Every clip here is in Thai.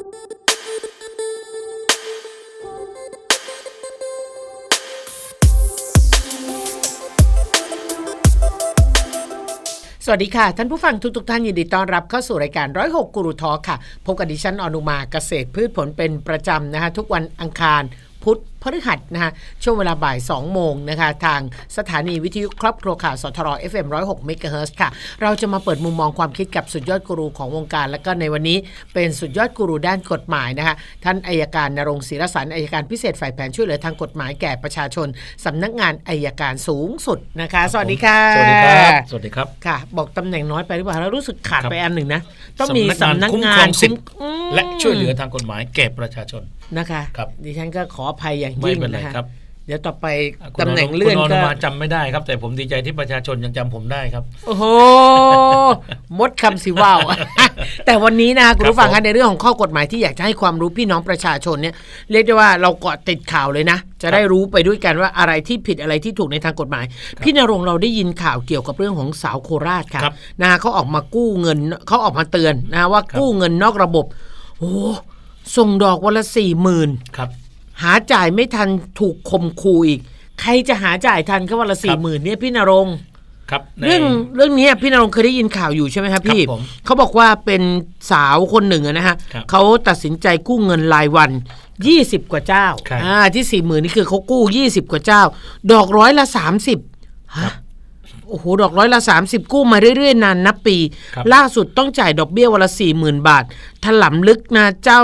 สวัสดีค่ะ ท่านผู้ฟังทุกๆท่านยินดีต้อนรับเข้าสู่รายการร้อยหกกรูทอค่ะ พบกับดิฉันอนุมาเกษตรพืชผลเป็นประจำนะคะทุกวันอังคารพุธ พฤหัสนะคะช่วงเวลาบ่าย 2 โมงนะคะทางสถานีวิทยุครอบครัวข่าวสทร FM 106 MHz ค่ะ เราจะมาเปิดมุมมองความคิดกับสุดยอดกูรูของวงการ และก็ในวันนี้เป็นสุดยอดกูรูด้านกฎหมายนะคะท่านอายการนรงค์ศิรสันต์อายการพิเศษฝ่ายแผนช่วยเหลือทางกฎหมายแก่ประชาชนสำนักงานอายการสูงสุดนะคะ สวัสดีค่ะ สวัสดีครับ สวัสดีครับ ค่ะ บอกตำแหน่งน้อยไปหรือเปล่าแล้วรู้สึกขาดครับไปอันหนึ่งนะ ต้องมีสำสำนันักกงานงานคุ้มครองสิทธิ์อืมและช่วยเหลือทางกฎหมายแก่ประชาชนนะคะครับดิฉันก็ขออภัยอย่างไม่ยิ่งเป็นไรนะคะครับ เดี๋ยวต่อไปคุณตำแหน่งคุณเลื่อนอนุก็มาจำไม่ได้ครับ แต่ผมดีใจที่ประชาชนยังจำผมได้ครับ โอ้โหมดคำสิว่าวแต่วันนี้นะคุณผู้ฟังผคะมในเรื่องของข้อกฎหมายที่อยากจะให้ความรู้พี่น้องประชาชนเนี่ยเรียกได้ว่าเราเกาะติดข่าวเลยนะ จะได้รู้ไปด้วยกันว่าอะไรที่ผิดอะไรที่ถูกในทางกฎหมาย พี่นรงค์เราได้ยินข่าวเกี่ยวกับเรื่องของสาวโคราชค่ะครับนะฮะเขาออกมากู้เงินเขาออกมาเตือนนะฮะว่าครับกู้เงินนอกระบบโอ้ส่งดอกวันละสี่หมื่นครับ หาจ่ายไม่ทันถูกข่มขู่อีก ใครจะหาจ่ายทันก็วันละสี่หมื่นเนี่ยพี่นรงค์ครับในเรื่องเรื่องนี้พี่นรงค์เคยได้ยินข่าวอยู่ใช่ไหมครับพี่ครับผมเขาบอกว่าเป็นสาวคนหนึ่งอะนะฮะครับเขาตัดสินใจกู้เงินรายวัน 20 กว่าเจ้าครับอ่าที่สี่หมื่นนี่คือเขากู้ 20 กว่าเจ้า ดอกร้อยละ 30ฮะ โอ้โหดอกร้อยละ 30 กู้มาเรื่อยๆ นานนับปีครับล่าสุดต้องจ่ายดอกเบี้ยวันละ40,000บาท ถลำลึกนะเจ้า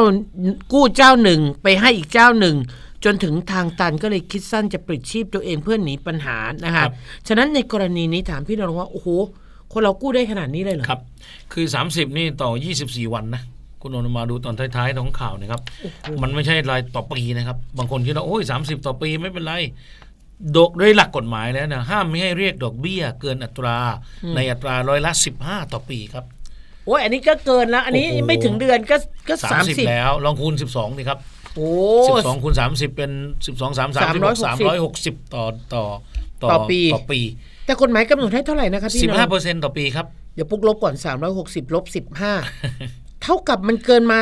กู้เจ้าหนึ่งไปให้อีกเจ้าหนึ่ง จนถึงทางตันก็เลยคิดสั้นจะปลิดชีพตัวเองเพื่อหนีปัญหานะครัคะบฉะนั้นในกรณีนี้ถามพี่นรงค์ว่าโอ้โหคนเรากู้ได้ขนาดนี้เลยเหรอครับ คือ 30 นี่ต่อ 24 วันนะคุณอนุมาดูตอนท้ายๆของข่าวนะครับ มันไม่ใช่รายต่อปีนะครับ บางคนคิดว่าโอ้ย30ต่อปีไม่เป็นไร ดอกด้วยหลักกฎหมายแล้วนะห้ามไม่ให้เรียกดอกเบี้ย เกินอัตราในอัตราร้อยละ15ต่อปีครับ โอ้ยอันนี้ก็เกินแล้ว อันนี้โอ้โห ไม่ถึงเดือนก็ก็สามสิบ30แล้วลองคูณ12ดิครับโอ้12คูณ30เป็น12 3 3 360 360ต่อต่อต่อปี ต่อปีแต่กฎหมายกำหนดให้เท่าไหร่นะครับพี่นรงค์15%ต่อปีครับ เดี๋ยวปุ๊กลบก่อน 360ลบ15 เท่ากับมันเกินมา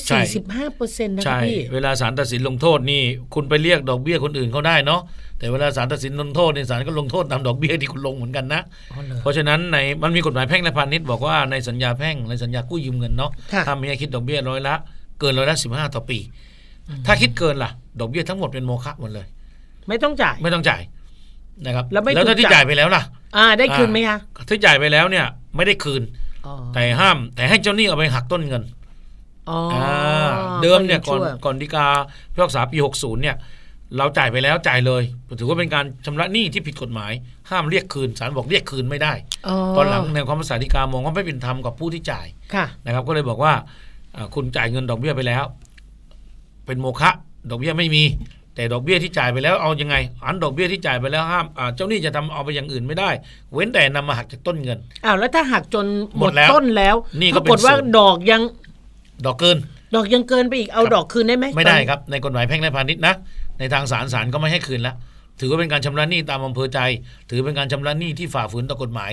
345เปอร์เซ็นต์นะคใช่รับพี่ เวลาศาลตัดสินลงโทษนี่คุณไปเรียกดอกเบี้ยคนอื่นเขาได้เนาะแต่เวลาศาลตัดสินลงโทษนี่ศาลก็ลงโทษตามดอกเบี้ยที่คุณลงเหมือนกันนะอ๋อเหรอเพราะฉะนั้นในมันมีกฎหมายแพ่งและพาณิชย์บอกว่าในสัญญาแพ่งในสัญญากู้ยืมเงินเนาะค่ะถ้ามีให้คิดดอกเบี้ยร้อยละเกินร้อยละสิบห้าต่อปี ถ้าคิดเกินล่ะ ดอกเบี้ยทั้งหมดเป็นโมฆะหมดเลย ไม่ต้องจ่ายไม่ต้องจ่ายนะครับแล้วไม่ถ้าถูกที่จ่ายจ่ายไปแล้วล่ะ อ่า ได้คืนไหมคะที่จ่ายไปแล้วเนี่ย ไม่ได้คืนอ๋อ แต่ห้ามแต่ให้เจ้าหนี้เอาไปหักต้นเงินอ๋ออาเดิมเนี่ยก่อนชั่วก่อนดีกาพิพากษาปี 60 เนี่ย เราจ่ายไปแล้วจ่ายเลย ถือว่าเป็นการชำระหนี้ที่ผิดกฎหมาย ห้ามเรียกคืนศาลบอกเรียกคืนไม่ได้ ตอนหลังในความภาษาฎีกามองว่าไม่เป็นธรรมกับผู้ที่จ่ายค่ะนะครับก็เลยบอกว่าอ่าคุณจ่ายเงินดอกเบี้ยไปแล้ว เป็นโมฆะดอกเบี้ยไม่มี แต่ดอกเบี้ยที่จ่ายไปแล้วเอายังไงอันดอกเบี้ยที่จ่ายไปแล้วห้ามอ่าเจ้าหนี้จะทำเอาไปอย่างอื่นไม่ได้ เว้นแต่นำมาหักจากต้นเงินอ้าวแล้วถ้าหักจนหหมมดดแล้วต้นแล้วนี่ก็ปรากฏว่าเป็นศูนย์ดอกยังดอกเกิน ดอกยังเกินไปอีกเอาครับดอกคืนได้ไหมไม่ได้ครับในกฎหมายแพ่งและพาณิชย์นะในทางศาลศาลก็ไม่ให้คืนแล้วถือว่าเป็นการชำระหนี้ตามอำเภอใจ ถือเป็นการชำระหนี้ที่ฝ่าฝืนต่อกฎหมาย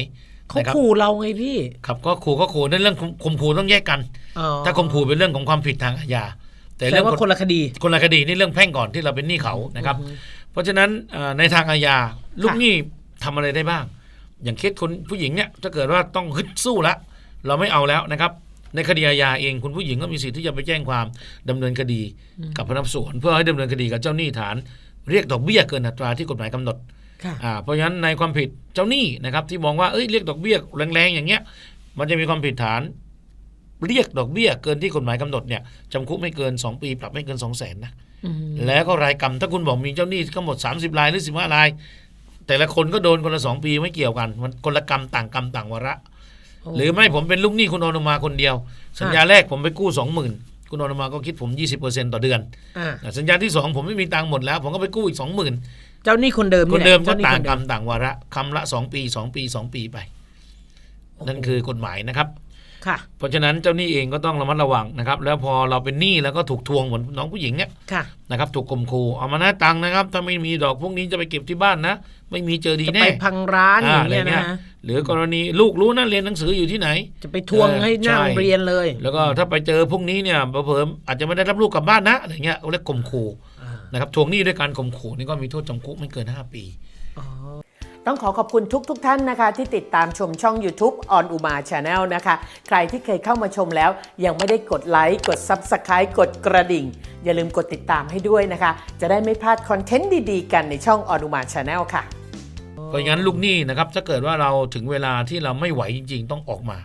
เขานะครับขู่เราไงพี่ครับก็ขู่ก็ขู่นั่นเรื่องข่มขู่ต้องแยกกันอ๋อถ้าข่มขู่เป็นเรื่องของความผิดทางอาญา แต่แต่เรื่องว่าคนละคดี คนละคดีนี่เรื่องแพ่งก่อนที่เราเป็นหนี้เขานะครับ เพราะฉะนั้นเอ่อในทางอาญาลูกหนี้ทำอะไรได้บ้าง อย่างเคสคนผู้หญิงเนี่ยถ้าเกิดว่าต้องฮึดสู้ละเราไม่เอาแล้วนะครับ ในคดีอาญาเองคุณผู้หญิงก็มีสิทธิ์ที่จะไปแจ้งความดำเนินคดีกับพนักงานสอบสวนเพื่อให้ดำเนินคดีกับเจ้าหนี้ฐาน เรียกดอกเบี้ยเกินอัตราที่กฎหมายกำหนด ค่ะ อ่าเพราะฉะนั้นในความผิดเจ้าหนี้นะครับที่มองว่าเอ้ยเรียกดอกเบี้ยแรงๆอย่างเงี้ย มันจะมีความผิดฐาน เรียกดอกเบี้ยเกินที่กฎหมายกำหนดเนี่ยจำคุกไม่เกิน 2 ปี ปรับไม่เกิน 2 0 0 0 0นนะอืมแล้วก็รายกรรมถ้าคุณบอกมีเจ้าหนี้ทั้งหมด 30รายหรือ15ราย แต่ละคนก็โดนคนละสองปีไม่เกี่ยวกัน มันคนละกรรมต่างกรรมต่างวาระ หรือไม่ผมเป็นลูกหนี้คุณอนุมาคนเดียว สัญญาแรกผมไปกู้สองหมื่นคุณอนุมาก็คิดผม 20%ต่อเดือนอ่าอะสัญญาที่สองผมไม่มีตังค์หมดแล้ว ผมก็ไปกู้อีกสองหมื่นเจ้าหนี้คนเดิมคนเดิมแหละก็เจ้หนี้ต่างคนกเดิรรมต่างวาระคำละสองปีสองปีสองปีไป นั่นคือกฎหมายนะครับ ค่ะ เพราะฉะนั้นเจ้าหนี้เองก็ต้องระมัดระวังนะครับ แล้วพอเราเป็นหนี้แล้วก็ถูกทวงเหมือนน้องผู้หญิงเนี่ยค่ะ นะครับถูกข่มขู่เอามาหน้าตังค์นะครับ ถ้าไม่มีดอกพวกนี้จะไปเก็บที่บ้านนะ ไม่มีเจอดีจะแน่ไปพังร้านอย่างเงี้ยอะไรนะเงี้ยฮะหรือกรณีลูกรู้นะเรียนหนังสืออยู่ที่ไหน จะไปทวงเออให้หน้าใช่ โรงเรียนเลยแล้วก็ถ้าไปเจอพวกนี้เนี่ยเพิ่มอาจจะไม่ได้รับลูกกลับบ้านนะอะไรเงี้ยเรียกข่มขู่อ่านะครับทวงหนี้ด้วยการข่มขู่นี่ก็มีโทษจำคุกไม่เกิน 5 ปี ต้องขอขอบคุณทุกทท่านนะคะ ที่ติดตามชมช่อง YouTube on Uma Channel นะคะ ใครที่เคยเข้ามาชมแล้ว ยังไม่ได้กดไลค์กด Subscribe กดกระดิ่ง อย่าลืมกดติดตามให้ด้วยนะคะ จะได้ไม่พลาดคอนเทนต์ดีๆ กันในช่อง on Uma Channel ค่ะ เพราะงั้นลูกหนี้นะครับถ้าเกิดว่าเราถึงเวลาที่เราไม่ไหวจริง ๆ ต้องออกมา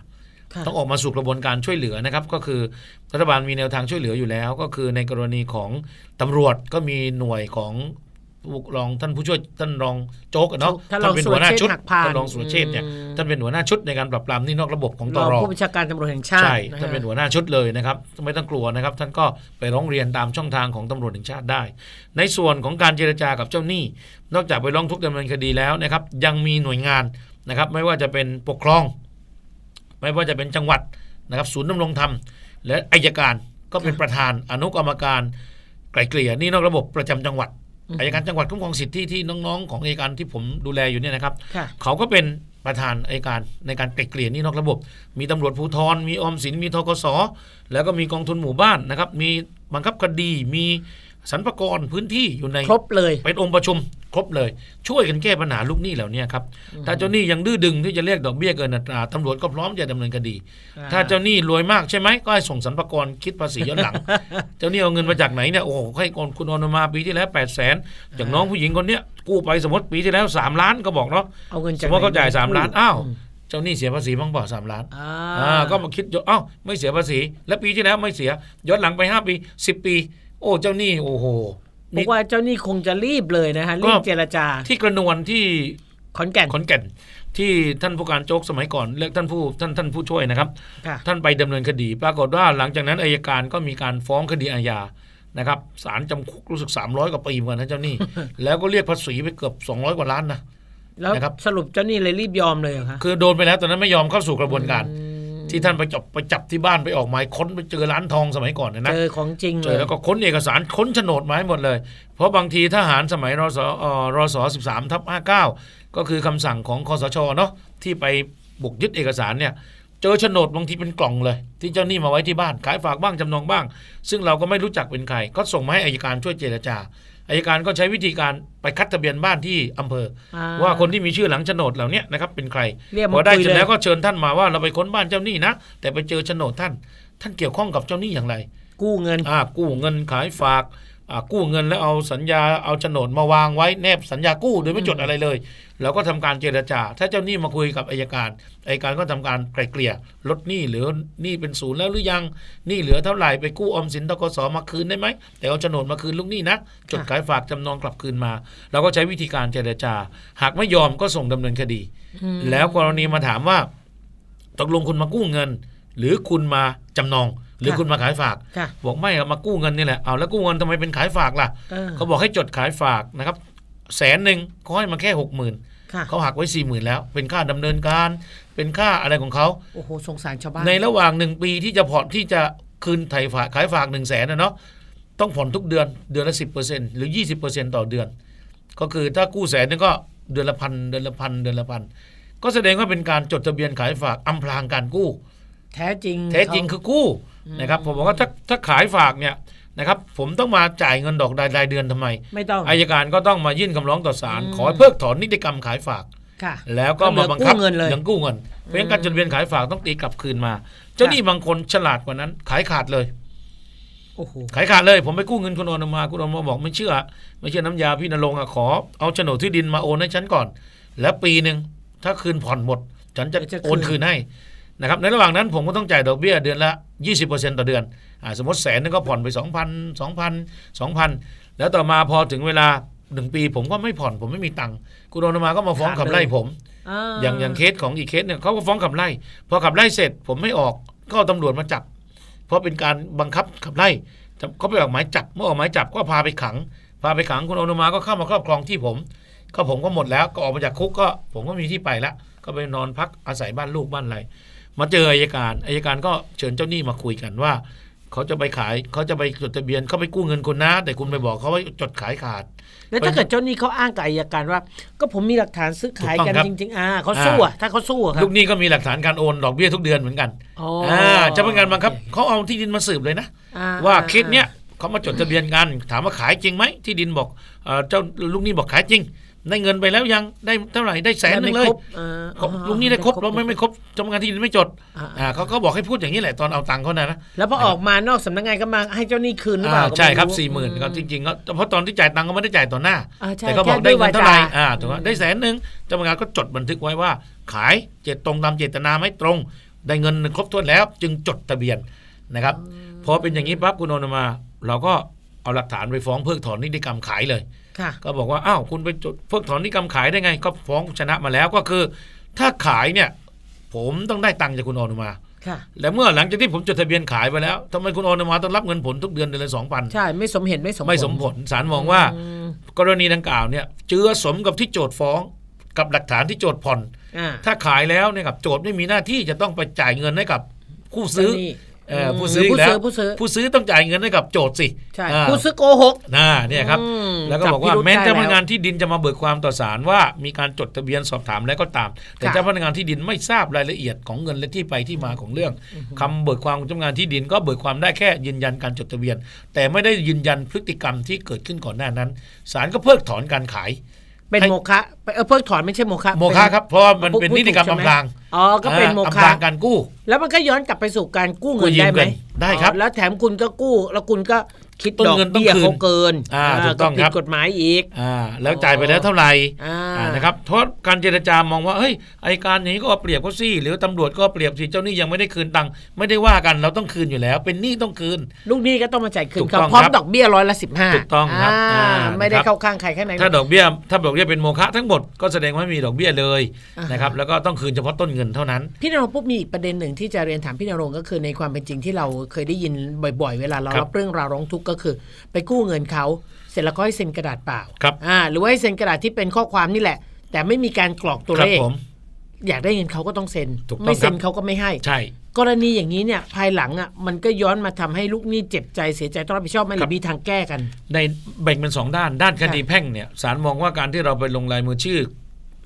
ค่ะ ต้องออกมาสู่กระบวนการช่วยเหลือนะครับ ก็คือรัฐบาลมีแนวทางช่วยเหลืออยู่แล้ว ก็คือในกรณีของตำรวจก็มีหน่วยของผู้ รองท่านผู้ช่วยท่านรองโจ๊กอะเนาะท่านรองเป็นหัวหน้าชุดสุรเชษฐ์หักพานท่านรองสุรเชษฐ์เนี่ยอืมท่านเป็นหัวหน้าชุดในการปราบปรามหนี่นอกระบบของตรองรผู้บัญชาการตำรวจแห่งชาติใช่ะฮะท่านเป็นหัวหน้าชุดเลยนะครับไม่ต้องกลัวนะครับ ท่านก็ไปร้องเรียนตามช่องทางของตำรวจแห่งชาติได้ ในส่วนของการเจรจากับเจ้าหนี้ นอกจากไปร้องทุกข์ดำเนินคดีแล้วนะครับ ยังมีหน่วยงานนะครับ ไม่ว่าจะเป็นปกครอง ไม่ว่าจะเป็นจังหวัดนะครับ ศูนย์ดำรงธรรม และอายการก็เป็นประธานอนุกรรมการไกล่เกลี่ยหนี่นอกระบบประจำจังหวัด อายการจังหวัดคุ้มครองสิทธิที่น้องๆ ของอายการที่ผมดูแลอยู่เนี่ยนะครับค่ะเขาก็เป็นประธานอายการในการไกล่เกลี่ยหนี่นอกระบบ มีตำรวจภูธรมีออมสินมีทกสแล้วก็มีกองทุนหมู่บ้านนะครับ มีบังคับคดีมี สรรพากรพื้นที่อยู่ในครบเลย เป็นองค์ประชุมครบเลย ช่วยกันแก้ปัญหาลูกหนี้เหล่านี้ครับถ้าเจ้าหนี้ยังดื้อดึงที่จะเรียกดอกเบี้ยเกินอัตราตำรวจก็พร้อมจะดำเนินคดี ถ้าเจ้าหนี้รวยมากใช่ไหมก็ให้ส่งสรรพากรคิดภาษีย้อนหลัง เจ้าหนี้เอาเงินมาจากไหนเนี่ยโอ้โหให้ก่อนคุณออนมาปีที่แล้ว8 0 0แสนจากน้องผู้หญิงคนเนี้ยกู้ไปสมมติปีที่แล้ว3ล้านก็บอกเนาะเอาเงินสจากมมติเขาจ่ายไห3ล้านอ้าวมเจ้าหนี้เสียภาษีบ้างเปล่าสามล้านอ่าอ่าก็มาคิดอยู่เอ้าไม่เสียภาษี และปีที่แล้วไม่เสียย้อนหลังไป5ปี10ปีโอ้เจ้าหนี้โอ้โหบอนี่กว่าเจ้าหนี้คงจะรีบเลยนะฮะก็รีบเจรจา ที่กระนวลที่ขอนแก่นขอนแก่น ที่ท่านผู้การโจ๊กสมัยก่อนเลือกท่านผู้ท่านท่านผู้ช่วยนะครับค่ะท่านไปดำเนินคดี ปรากฏว่าหลังจากนั้นอายการก็มีการฟ้องคดีอาญานะครับศาลจำคุกรู้สึก 300 กว่าปีเหมือนกันนะเจ้าหนี้แล้วก็เรียกภาษีไปเกือบ 200 กว่าล้านนะแล้วนะครับสรุปเจ้าหนี้เลยรีบยอมเลยเหรอคะคือโดนไปแล้วตอนนั้นไม่ยอมเข้าสู่กระบวนการ ที่ท่านไปจับไปจับที่บ้านไปออกหมายค้นไปเจอร้านทองสมัยก่อนเนยนะเจอของจริงเจเลอยแล้วก็ค้นเอกสารค้นโฉนดมาให้หมดเลย เพราะบางทีทหารสมัยรศเอ่อรศ13ทับ59ก็คือคำสั่งของคอสชเนาะที่ไปบุกยึดเอกสารเนี่ย เจอโฉนดบางทีเป็นกล่องเลย ที่เจ้าหนี้มาไว้ที่บ้านขายฝากบ้างจำนองบ้าง ซึ่งเราก็ไม่รู้จักเป็นใคร ก็ส่งมาให้อายการช่วยเจรจาอายการก็ใช้วิธีการไปคัดทะเบียนบ้านที่อำเภออ่ว่าคนที่มีชื่อหลังโฉนดเหล่าเนี้นะครับเป็นใครเรียกพมาอได้คุยเสร็จเลยแล้วก็เชิญท่านมาว่าเราไปค้นบ้านเจ้าหนี้นะแต่ไปเจอโฉนดท่าน ท่านเกี่ยวข้องกับเจ้าหนี้อย่างไร กู้เงินอ่ากู้เงินขายฝากอ่า กู้เงินแล้วเอาสัญญาเอาโฉนดมาวางไว้แนบสัญญากู้โดยไม่จดอะไรเลยเราก็ทำการเจรจา ถ้าเจ้าหนี้มาคุยกับอายการอายการก็ทำการไกลเกลี่ยลดหนี้เหลือหนี้เป็นศูนย์แล้วหรือยังหนี้เหลือเท่าไหร่ไปกู้ออมสินตกสมาคืนได้ไหมแต่เอาโฉนดมาคืนลูกหนี้นะจดขายฝากจำนองกลับคืนมาเราก็ใช้วิธีการเจรจา หากไม่ยอมก็ส่งดำเนินคดี แล้วกรณีมาถามว่าตกลงคุณมากู้เงิน หรือคุณมาจำนอง หรือค่ะคุณมาขายฝากค่ะบอกไม่ครับมากู้เงินนี่แหละเอาแล้วกู้เงินทำไมเป็นขายฝากล่ะเออเขาบอกให้จดขายฝากนะครับแสนหนึ่งเขาให้มาแค่หกหมื่นค่ะเขาหักไว้สี่หมื่นแล้ว เป็นค่าดำเนินการ เป็นค่าอะไรของเขาโอ้โหสงสารชาวบ้านในระหว่างหนึ่งปีที่จะผ่อนที่จะคืนไถ่ฝากขายฝากหนึ่งแสนนะเนาะต้องผ่อนทุกเดือนเดือนละสิบเปอร์เซ็นหรือยี่สิบเปอร์เซ็นต่อเดือน ก็คือถ้ากู้แสนนึงก็เดือนละพันเดือนละพันเดือนละพันก็แสดงว่าเป็นการจดทะเบียนขายฝากอำพรางการกู้ แท้จริงแท้จริงคือกู้นะครับผมบอกว่าถ้าถ้าขายฝากเนี่ยนะครับผมต้องมาจ่ายเงินดอกรายรายเดือนทำไม ไม่ต้องอายการก็ต้องมายื่นคำร้องต่อศาลอืมขอให้เพิกถอนนิติกรรมขายฝากค่ะแล้วก็มาบังคับก็เหลือกู้เงินเลยยังกู้เงินเพราะฉะนั้นการจดทะเบียนขายฝากต้องตีกลับคืนมา เจ้าหนี้บางคนฉลาดกว่านั้น ขายขาดเลยโอ้โหขายขาดเลย ผมไปกู้เงินคุณออนมาคุณออนมาบอกไม่เชื่อ ไม่เชื่อน้ำยาพี่นรงค์อะขอเอาโฉนดที่ดินมาโอนให้ฉันก่อน แล้วปีหนึ่งถ้าคืนผ่อนหมด ฉันจะโอนคืนให้ นะครับในระหว่างนั้นผมก็ต้องจ่ายดอกเบี้ยเดือนละ 20%ต่อเดือนอ่าสมมติแสนนึงก็ผ่อนไป 2,000 2,000 2,000 แล้วต่อมาพอถึงเวลาหนึ่งปีผมก็ไม่ผ่อนผมไม่มีตังค์คุณออนมาก็มาฟ้องขับไล่ผมอย่างอย่างเคสของอีกเคสเนี่ยเขาก็ฟ้องขับไล่พอขับไล่เสร็จผมไม่ออกก็เอาตำรวจมาจับ เพราะเป็นการบังคับขับไล่เขาไปออกหมายจับเมื่อออกหมายจับก็พาไปขัง พาไปขังคุณอนุมาก็เข้ามาครอบครองที่ผม ก็ผมก็หมดแล้วก็ออกมาจากคุกก็ผมก็มีที่ไปละก็ไปนอนพักอาศัยบ้านลูกบ้านอะไร มาเจออายการอายการก็เชิญเจ้าหนี้มาคุยกันว่าเขาจะไปขายเขาจะไปจดทะเบียนเขาไปกู้เงินคุณนะ แต่คุณไปบอกเขาว่าจดขายขาด แล้วถ้าเกิดเจ้าหนี้เขาอ้างกับอายการว่า ก็ผมมีหลักฐานซื้อขายกันถูกต้องครับ จริง ๆ อ่าเขาสู้อะถ้าเขาสู้อะครัลูบ กหนี้ก็มีหลักฐานการโอนดอกเบี้ยทุกเดือนเหมือนกันอ๋ออ่าเจ้าพนักงานบังคับเขาเอาที่ดินมาสืบเลยนะ อ่ว่าเคสเนี้ยเขามาจดทะเบียนกันถามว่าขายจริงไหมที่ดินบอกเอ่อเจ้าลูกหนี้บอกขายจริง ได้เงินไปแล้วยังได้เท่าไหร่ได้แสนหนึ่งเลยได้ไม่ครบอ่าครบลุงนี่ได้ครบเราไม่ไม่ครบเจ้าพนักงานที่ดินไม่จดอ่าอ่าเขาก็บอกให้พูดอย่างนี้แหละตอนเอาตังค์เขานะนะแล้วพอออกมานอกสำนักงานก็มาให้เจ้าหนี้คืนหรือเปล่าอ่าใช่ครับก็ไสี่หมื่นครับจริงๆก็เพราะตอนที่จ่ายตังค์ก็ไม่ได้จ่ายต่อหน้าอ่าใช่แต่ก็บอกแค่ได้เงินเท่าไหร่ด้วยวาจาอ่าถูกไหมได้แสนหนึ่งเจ้าพนักงานก็จดบันทึกไว้ว่า ขายเจตตรงตามเจตนาไหม่ตรง ได้เงินครบถ้วนแล้ว จึงจดทะเบียนนะครับพอเป็นอย่างนี้ปั๊บคุณโอนมา เราก็ เอาหลักฐานไปฟ้องเพิกถอนนิติกรรมขายเลย ค่ะ ก็บอกว่าอ้าวคุณไปจดเพิกถอนนิติกรรมขายได้ไง ก็ฟ้องชนะมาแล้วก็คือ ถ้าขายเนี่ย ผมต้องได้ตังค์จากคุณโอนมา ค่ะ และเมื่อหลังจากที่ผมจดทะเบียนขายไปแล้วทำไมคุณโอนมาต้องรับเงินผลทุกเดือนเดือนละสองพันใช่ ไม่สมเหตุไม่สมผลไม่สมผลศาลมองว่า อืมกรณีดังกล่าวเนี่ยเจือสมกับที่โจทย์ฟ้อง กับหลักฐานที่โจทย์ผ่อน อ่าถ้าขายแล้วเนี่ยกับโจทย์ไม่มีหน้าที่จะต้องไปจ่ายเงินให้กับผู้ซื้อ เจ้าหนี้เอ่อม ผู้ซื้ออีกแล้วผู้ซื้อผู้ซื้อต้องจ่ายเงินให้กับโจทย์สิใช่อ่าผู้ซื้อโกหกน่าเนี่ยครับอืมแล้วก็บอกว่าจับพิรุธแม้เจ้าพได้นักแล้วงานที่ดินจะมาเบิกความต่อศาลว่ามีการจดทะเบียนสอบถามแล้วก็ตาม แต่ค่ะเจ้าพนักงานที่ดินไม่ทราบรายละเอียดของเงินและที่ไปที่มาของเรื่องคำเบิกความของเจ้าพนักงานที่ดินก็เบิกความได้แค่ยืนยันการจดทะเบียน แต่ไม่ได้ยืนยันพฤติกรรมที่เกิดขึ้นก่อนหน้านั้นศาลก็เพิกถอนการขาย เป็นให้ โมฆะเออเพิกถอนไม่ใช่โมฆะโมฆะเป็น ครับ เพราะว่ามันพูดเป็นพูดนิติกรรมถูกใช่ไหม อำพรางอ๋อก็เป็นโมอำพฆะรางการกู้ แล้วมันก็ย้อนกลับไปสู่การกู้เงิกู้นยืมได้ไหมเงินได้ครับ อ๋อแล้วแถมคุณก็กู้แล้วคุณก็ คิดต้นดอกเงินต้องเบี้ยคืนเขาเกินอ่าถูกต้องผิครัดบกฎหมายอีกอ่าแล้วจ่ายไปแล้วเท่าไหร่อ่าอ่านะครับเพราะการเจรจามองว่าเฮ้ยไอการอย่างนี้ก็เอาเปรียบเขาสิหรือตำรวจก็เอาเปรียบสิเจ้าหนี้ยังไม่ได้คืนตังค์ไม่ได้ว่ากันเราต้องคืนอยู่แล้ว เป็นหนี้ต้องคืน ลูกหนี้ก็ต้องมาจ่ายคืนถูกเขาต้องพร้อมครับดอกเบี้ยร้อยละสิบห้าถูกต้องครับอ่าไม่ได้นะครับเข้าข้างใครข้างในถ้าดอกเบี้ยถ้าดอกเบี้ยเป็นโมฆะทั้งหมดก็แสดงว่าไม่มีดอกเบี้ยเลยอ่าฮะนะครับแล้วก็ต้องคืนเฉพาะต้นเงินเท่านั้น พี่นรงค์ปุ๊บมีอีกประเด็นหนึ่งที่จะเรียนถามพี่นรงค์ก็คือในความเป็นจริงที่เราเคยได้ยินบ่อย ๆ เวลาเราครับรับเรื่องราวร้องทุกข์ก็คือ ไปกู้เงินเขาเสร็จแล้วก็ให้เซ็นกระดาษเปล่าครับอ่าหรือว่าให้เซ็นกระดาษที่เป็นข้อความนี่แหละ แต่ไม่มีการกรอกตัวครับเลขผมอยากได้เงินเขาก็ต้องเซ็นถูกต้องไม่เซ็นครับเขาก็ไม่ให้ใช่ กรณีอย่างนี้เนี่ยภายหลังอะมันก็ย้อนมาทำให้ลูกหนี้เจ็บใจเสียใจต้องรับผิดชอบไหมหรือมีทางแก้กัน ในแบ่งเป็นสองด้านด้านคดีแพ่งเนี่ยศาลมองว่าการที่เราไปลงลายมือชื่อ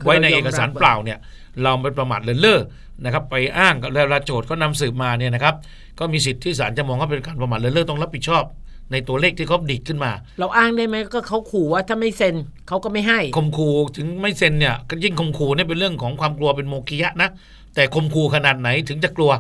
ไว้ในเอกสารเปล่าเนี่ย เราไปประมาทเลินเล่อนะครับ ไปอ้างกับเวลาโจทย์ก็นำสืบมาเนี่ยนะครับ ก็มีสิทธิ์ที่ศาลจะมองว่าเป็นการประมาทเลินเล่อต้องรับผิดชอบ ในตัวเลขที่เขาดิดขึ้นมา เราอ้างได้ไหมก็เขาขู่ว่าถ้าไม่เซ็นเขาก็ไม่ให้ข่มขู่ถึงไม่เซ็นเนี่ยก็ยิ่งข่มขู่เนี่ยเป็นเรื่องของความกลัวเป็นโมฆะนะแต่ข่มขู่ขนาดไหนถึงจะกลัว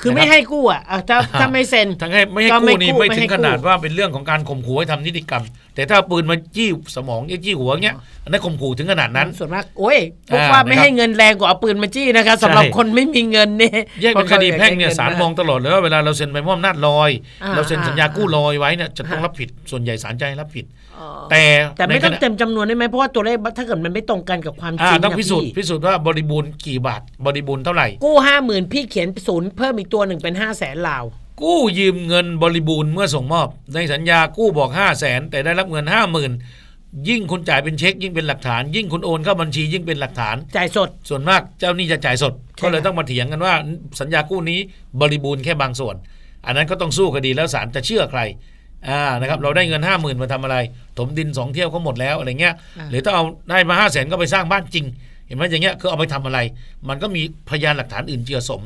คือไม่นะรับให้กู้อะอะถ้าถ้าไม่เซ็นทั้งให้ไม่ให้ก็ไม่กู้นี่กู้ไม่ไม่ถึให้งกู้ขนาดว่าเป็นเรื่องของการข่มขู่ให้ทำนิติกรรม แต่ถ้าเอาปืนมาจี้สมองจี้หัวเงี้ยอันนั้นข่มขู่ถึงขนาดนั้นส่วนมากโอ้ยพวกอ่าว่าไม่นะครับให้เงินแรงกว่าเอาปืนมาจี้นะคะสำหรับใช่คนไม่มีเงินเนี่ยแยกเป็นคดีแพ่งเนี่ยศาลมองตลอดเลยว่าเวลาเราเซ็นใบมอบอำนาจลอยอ่าเราเซ็นสัญญากู้อ่าลอยไว้เนี่ยจะต้องอ่ารับผิดส่วนใหญ่ศาลจะให้รับผิดอ๋อแต่แต่ไม่ต้องในขณะเต็มจำนวนได้ไหมเพราะว่าตัวเลขถ้าเกิดมันไม่ตรงกันกับความจอ่าริงต้องนะพิสูจน์พี่พิสูจน์ว่าบริบูรณ์กี่บาทบริบูรณ์เท่าไหร่กู้ห้าหมื่นพี่เขียนศูนย์เพิ่มอีกตัวหนึ่งเป็นห้าแสนลาว กู้ยืมเงินบริบูรณ์เมื่อส่งมอบ ในสัญญากู้บอก 5 0 0แสนแต่ได้รับเงิน 5 0,000 ยิ่งคุณจ่ายเป็นเช็ค ยิ่งเป็นหลักฐาน ยิ่งคุณโอนเข้าบัญชียิ่งเป็นหลักฐาน จ่ายสด ส่วนมากเจ้าหนี้จะจ่ายสด ใช่ก็เลยต้องมาเถียงกันว่า สัญญากู้นี้บริบูรณ์แค่บางส่วน อันนั้นก็ต้องสู้คดีแล้วศาลจะเชื่อใครอ่านะครับเราได้เงิน 5 0,000 มาทำอะไร ถมดิน 2 เที่ยวก็หมดแล้วอะไรเงี้ยหรือถ้าเอาได้มา 5 0 0แสนก็ไปสร้างบ้านจริง เห็นไหมอย่างเงี้ยคือเอาไปทำอะไร มันก็มีพยานหลักฐานอื่นเจือสม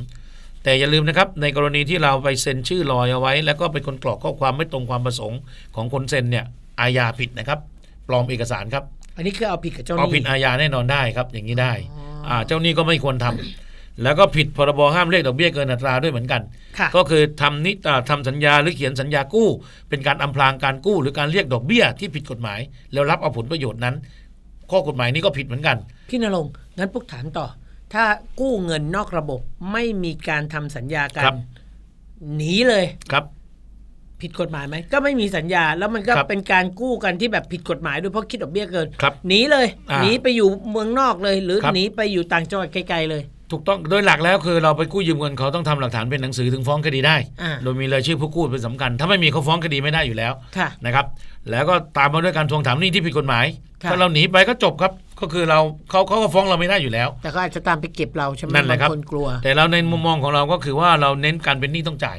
แต่อย่าลืมนะครับในกรณีที่เราไปเซ็นชื่อลอยเอาไว้ แล้วก็เป็นคนกรอกข้อความไม่ตรงความประสงค์ของคนเซ็นเนี่ยอาญาผิดนะครับ ปลอมเอกสารครับ อันนี้คือเอาผิดกับเจ้าหเอานี้ผิดอาญาแน่นอนได้ครับ อย่างนี้ได้อ๋ออ่อ่าเจ้าหนี้ก็ไม่ควรทำแล้วก็ผิดพรบห้ามเรียกดอกเบี้ยเกินอัตราด้วยเหมือนกัน ค่ะก็คือทำนิอ่าทำสัญญาหรือเขียนสัญญากู้ เป็นการอำพรางการกู้ หรือการเรียกดอกเบี้ยที่ผิดกฎหมาย แล้วรับเอาผลประโยชน์นั้น ข้อกฎหมายนี้ก็ผิดเหมือนกัน พี่นรงค์งั้นปุ๊กถามต่อ ถ้ากู้เงินนอกระบบไม่มีการทำสัญญากัครันบหนีเลย ครับ ผิดกฎหมายไหมก็ไม่มีสัญญาแล้วมันก็ครับเป็นการกู้กันที่แบบผิดกฎหมายด้วยเพราะคิดดอกเบี้ยเกินครับหนีเลยอ่าหนีไปอยู่เมืองนอกเลย หรือครับ หนีไปอยู่ต่างจังหวัดไกลๆเลย ถูกต้องโดยหลักแล้วคือเราไปกู้ยืมเงินเขาต้องทำหลักฐานเป็นหนังสือถึงฟ้องคดีได้ อ่า โดยมีรายชื่อผู้กู้เป็นสำคัญ ถ้าไม่มีเขาฟ้องคดีไม่ได้อยู่แล้วค่ะ นะครับ แล้วก็ตามมาด้วยการทวงถามหนี้ที่ผิดกฎหมาย ค่ะ ถ้าเราหนีไปก็จบครับ ก็คือเราเขาเขาก็ฟ้องเราไม่ได้อยู่แล้ว แต่ก็อาจจะตามไปเก็บเราใช่ไหมนั่นแหละครับบางคนกลัว แต่เราในมุมมองของเราก็คือว่าเราเน้นการเป็นหนี้ต้องจ่าย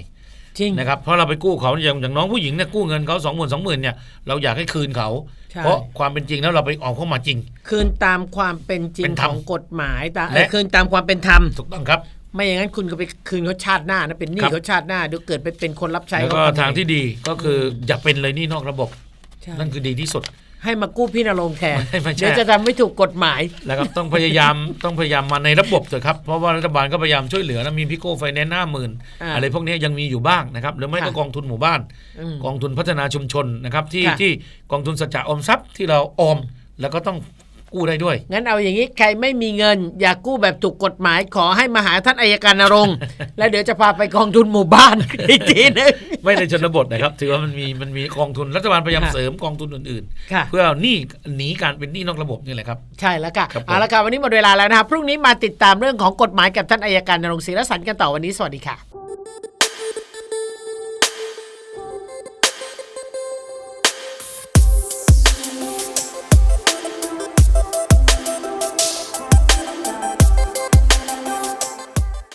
จริง นะครับเพราะเราไปกู้เขาอย่างอย่างน้องผู้หญิงเนี่ยกู้เงินเขาสองหมื่นสองหมื่นเนี่ยเราอยากให้คืนเขา ใช่ เพราะความเป็นจริงแล้วเราไปออกเข้ามาจริง คืนตามความเป็นจริเป็งนธรรขมองกฎหมายตามและเอ่อคืนตามความเป็นธรรม ถูกต้องครับ ไม่อย่างนั้นคุณก็ไปคืนเขาชาติหน้านะเป็นหนี้ครับ เขาชาติหน้าเดี๋ยวเกิดไปเป็นคนรับใช้แล้วเขาก็ทำไทางที่ดีก็คืออย่าเป็นเลยหนี่นอกระบบ ใช่นั่นคือดีที่สุด ให้มากู้พี่นรงค์แทนไม่ไม่ใช่ เดี๋ยวจะทำไม่ถูกกฎหมายแล้วครับต้องพยายามต้องพยายามมาในระบบเถอะครับ เพราะว่ารัฐบาลก็พยายามช่วยเหลือนะมีพิโก้ไฟแนนซ์ห้าหมื่นอ่าอะไรพวกนี้ยังมีอยู่บ้างนะครับหรือไม่ก็ค่ะกองทุนหมู่บ้าน อืมกองทุนพัฒนาชุมชนนะครับที่ค่ะที่กองทุนสัจจะออมทรัพย์ที่เราออม แล้วก็ต้อง กู้ได้ด้วย งั้นเอาอย่างนี้ใครไม่มีเงิน อยากกู้แบบถูกกฎหมายขอให้มาหาท่านอายการนรงค์ แล้วเดี๋ยวจะพาไปกองทุนหมู่บ้านอีกทีหนึงไม่ในชนบทนะครับ ถือว่ามันมีมันมีกองทุนรัฐบาลพยายามค่ะเสริมกองทุนอื่นค่ะๆเพื่อหนี้หนีการเป็นหนี้นอกระบบนี่แหละครับ ใช่แล้วค่ะครับผมเอาละค่ะวันนี้หมดเวลาแล้วนะครับพรุ่งนี้มาติดตามเรื่องของกฎหมายกับท่านอายการนรงค์ศรีรสันต์กันต่อวันนี้สวัสดีค่ะ